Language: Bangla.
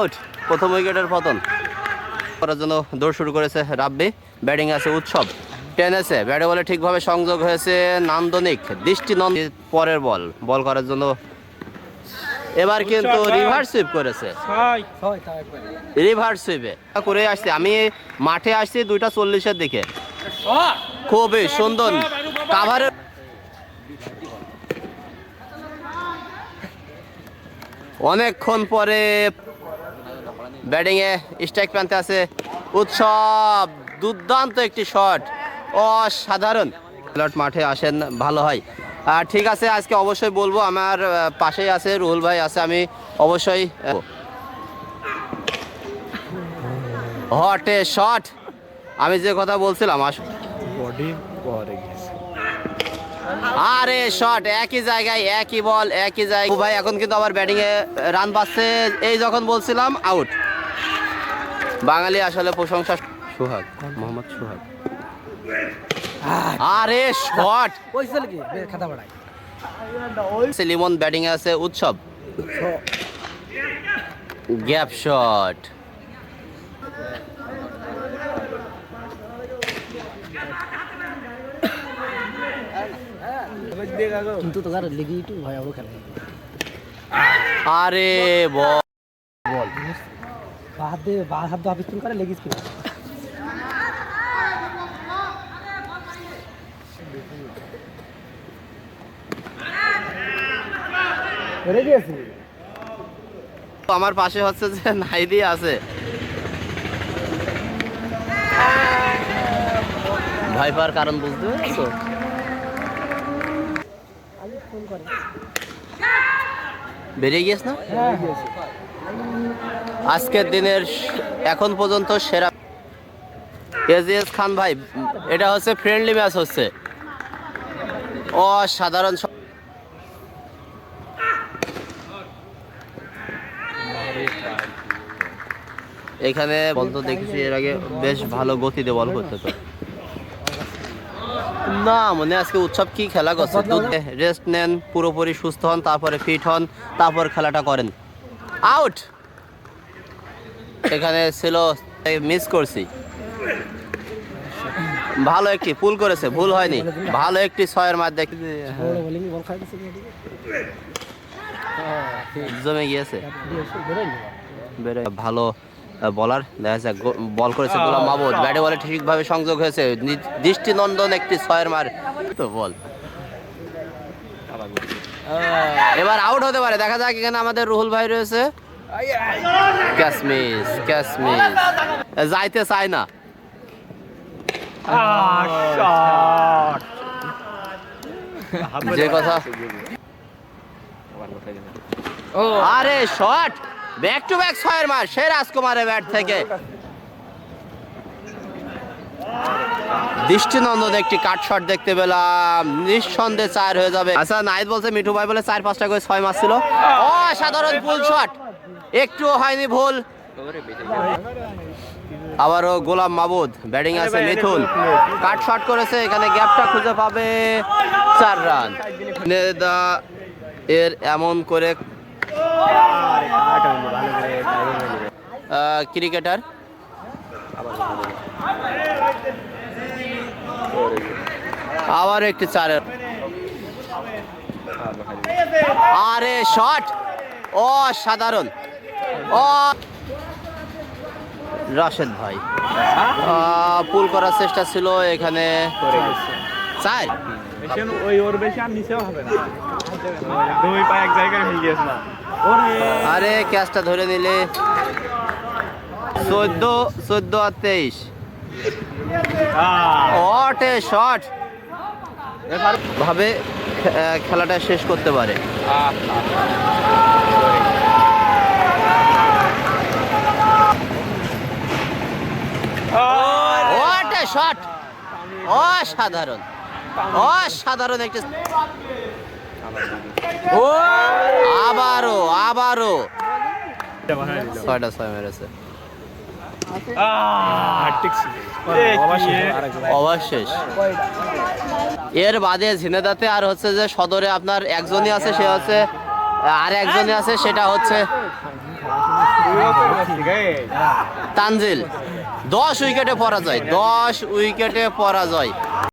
আউট প্রথম উইকেটের পতন। করার জন্য দৌড় শুরু করেছে রাব্বি। ব্যাটিং আছে উৎসব। টেনেছে ব্যাটে বলে ঠিকভাবে সংযোগ হয়েছে নান্দনিক। দৃষ্টি নন্দ পরের বল। বল করার জন্য এবার কিন্তু রিভার্স সুইপ করেছে। রিভার্স সুইপে। করে আসছে। আমি মাঠে আসছি দুইটা চল্লিশের দিকে। খুবই সুন্দর। কাভারের অনেকক্ষণ পরে ব্যাটিংয়ে স্ট্রাইক প্রান্তে আছে উৎসব। দুর্দান্ত একটি শট। অসাধারণ। খেলোয়াড় মাঠে আসেন ভালো হয়। আর ঠিক আছে আজকে অবশ্যই বলব আমার পাশেই আছে রুহুল ভাই আছে আমি অবশ্যই হটে শট। আমি যে কথা বলছিলাম আস বডি পরে গেছে। আরে শট একই জায়গায় একই বল একই জায়গায়। ভাই এখন কিন্তু আবার ব্যাটিং এ রান পাচ্ছে এই যখন বলছিলাম আউট বাঙালি আসলে প্রশংসা সুহাগ মোহাম্মদ সুহাগ। আরে শট কইছিল কি খাতা বাড়াই লিমন ব্যাটিং এ আছে উৎসব। Gap shot. কিন্তু তোকার লেগে একটু ভয় আরও খেলে। আরে বল বা হাত দিয়ে বা হাত দিয়ে হাফিজ করে আমার পাশে হচ্ছে যে নাইদি আছে। ভয় পাওয়ার কারণ বুঝতে পেরেছ? বেরিয়ে গিয়েছ না? হ্যাঁ। আজকের দিনের এখন পর্যন্ত সেরা এজিএস খান ভাই, এটা হচ্ছে ফ্রেন্ডলি ম্যাচ হচ্ছে। অসাধারণ এখানে বল তো দেখেছি, এর আগে বেশ ভালো গতিতে বল করতে তো না, মনে আজকে উৎসব কি খেলা করছে? রেস্ট নেন, পুরোপুরি সুস্থ হন, তারপরে ফিট হন, তারপর খেলাটা করেন। আউট এখানে ছিল মিস করছি। ভালো একটি পুল করেছে ভুল হয়নি। ভালো একটি ছয়ের মাধ্যমে বড় বোলিং বল খাই দিছে জমে গিয়েছে। বেড়ে ভালো বলার দেখা যাক বল করেছে গোলাম মাহমুদ। ব্যাটে বলে ঠিকভাবে সংযোগ হয়েছে। নি- দৃষ্টিনন্দন একটি ছয়ের মার। তো বল। এবার আউট হতে পারে। দেখা যাক এখানে আমাদের রুহুল ভাই রয়েছে। ক্যাচ মিস ক্যাচ মিস যাইতে চায় না। যে কথা। আরে শট ব্যাক টু ব্যাক ছয়ের মার। সে রাজকুমারের ব্যাট থেকে। দৃষ্টিনন্দন একটি কাট শট দেখতে পেলাম। নিঃসন্দেহে চার হয়ে যাবে। আচ্ছা নাইদ বলছে, মিঠু ভাই বলে চার, পাঁচটা করে ছয় মাস ছিল। অসাধারণ ফুল শট একটুও হয়নি ভুল। আবারও গোলাম মাবুদ। ব্যাটিং আছে মিথুন। কাট শট করেছে, এখানে গ্যাপটা খুঁজে পাবে। চার রান। এর এমন করে ক্রিকেটার? আবার একটি চারের। আরে শট অসাধারণ। ও রাশেদ ভাই। পুল করার চেষ্টা ছিল, এখানে না আরে ক্যাচটা ধরে নিলে। চোদ্দ চোদ্দ আর তেইশ। অটে শট। ভাবে খেলাটা শেষ করতে পারে। শট অসাধারণ। অসাধারণ একটি আবারও আবারও। ছয়টা ছয় মেরেছে? অবশেষ এর বাদে ঝিনেদাতে আর হচ্ছে যে সদরে আপনার একজনই আছে সে হচ্ছে আর একজনই আছে সেটা হচ্ছে তানজিল। দশ উইকেটে পরাজয় দশ উইকেটে পরাজয়।